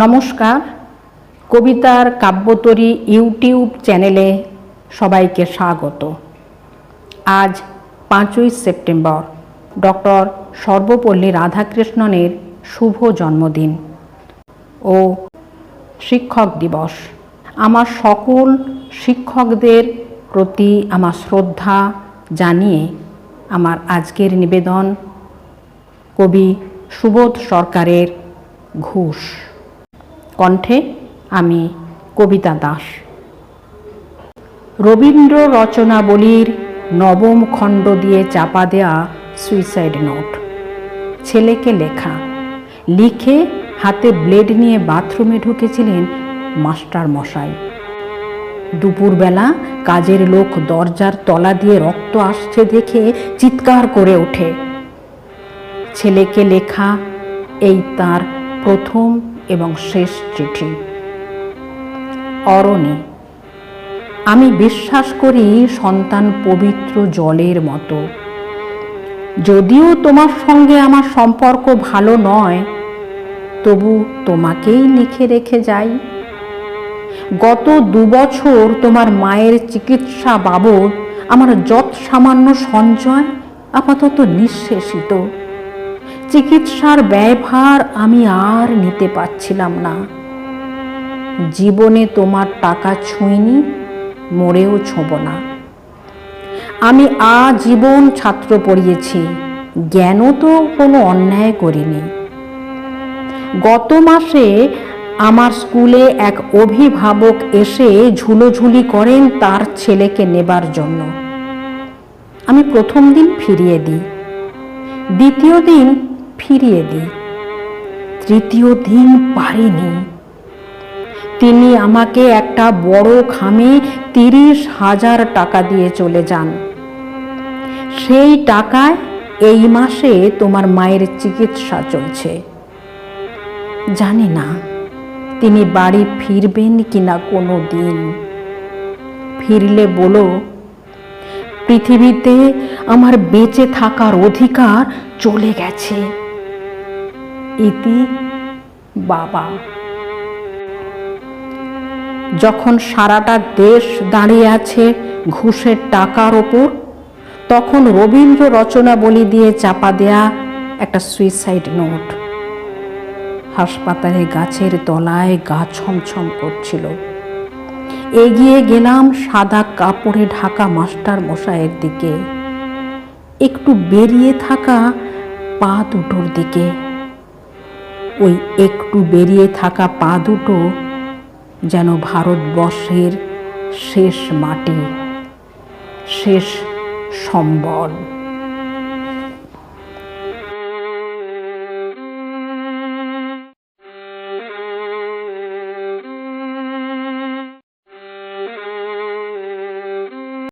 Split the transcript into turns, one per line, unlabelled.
নমস্কার। কবিতার কাব্যতরী ইউটিউব চ্যানেলে সবাইকে স্বাগত। আজ পাঁচই সেপ্টেম্বর, ডক্টর সর্বপল্লী রাধাকৃষ্ণনের শুভ জন্মদিন ও শিক্ষক দিবস। আমার সকল শিক্ষকদের প্রতি আমার শ্রদ্ধা জানিয়ে আমার আজকের নিবেদন কবি সুবোধ সরকারের ঘুষ। কণ্ঠে আমি কবিতা দাস। রবীন্দ্র রচনাবলীর নবম খণ্ড দিয়ে চাপা দেয়া সুইসাইড নোট ছেলেকে লেখা। লিখে হাতে ব্লেড নিয়ে বাথরুমে ঢুকেছিলেন মাস্টার মশাই। দুপুরবেলা কাজের লোক দরজার তলা দিয়ে রক্ত আসছে দেখে চিৎকার করে ওঠে। ছেলেকে লেখা, এই তার প্রথম এবং শেষ চিঠি। অরণি, আমি বিশ্বাস করি সন্তান পবিত্র জলের মতো। যদিও তোমার সঙ্গে আমার সম্পর্ক ভালো নয়, তবু তোমাকেই লিখে রেখে যাই। গত দুবছর তোমার মায়ের চিকিৎসা বাবদ আমার যৎ সামান্য সঞ্চয় আপাতত নিঃশেষিত। চিকিৎসার ব্যয়ভার আমি আর নিতে পারছিলাম না। জীবনে তোমার টাকা ছুঁইনি, মরেও ছোঁব না। আমি আজীবন ছাত্র পড়িয়েছি, জ্ঞানও তো কোনো অন্যায় করিনি। গত মাসে আমার স্কুলে এক অভিভাবক এসে ঝুলোঝুলি করেন তার ছেলেকে নেবার জন্য। আমি প্রথম দিন ফিরিয়ে দিই, দ্বিতীয় দিন ফিরিয়ে দিই। তৃতীয় দিন পারিনি। তিনি আমাকে একটা বড় খামে তিরিশ হাজার টাকা দিয়ে চলে যান। সেই টাকায় এই মাসে তোমার মায়ের চিকিৎসা চলছে। জানি না, তিনি বাড়ি ফিরবেন কিনা কোনো দিন। ফিরলে বলো, পৃথিবীতে আমার বেঁচে থাকার অধিকার চলে গেছে। ইতি বাবা। যখন সারাটা দেশ দাঁড়িয়ে আছে ঘুষের টাকার ওপর, তখন রবীন্দ্র রচনাবলী দিয়ে চাপা দেয়া একটা সুইসাইড নোট হাসপাতালে গাছের তলায় গা ছমছম করছিল। এগিয়ে গেলাম সাদা কাপড়ে ঢাকা মাস্টার মশাইয়ের দিকে। একটু বেরিয়ে থাকা পা দুটোর দিকে। ওই একটু বেরিয়ে থাকা পা দুটো যেন ভারতবর্ষের শেষ মাটি শেষ সম্বল।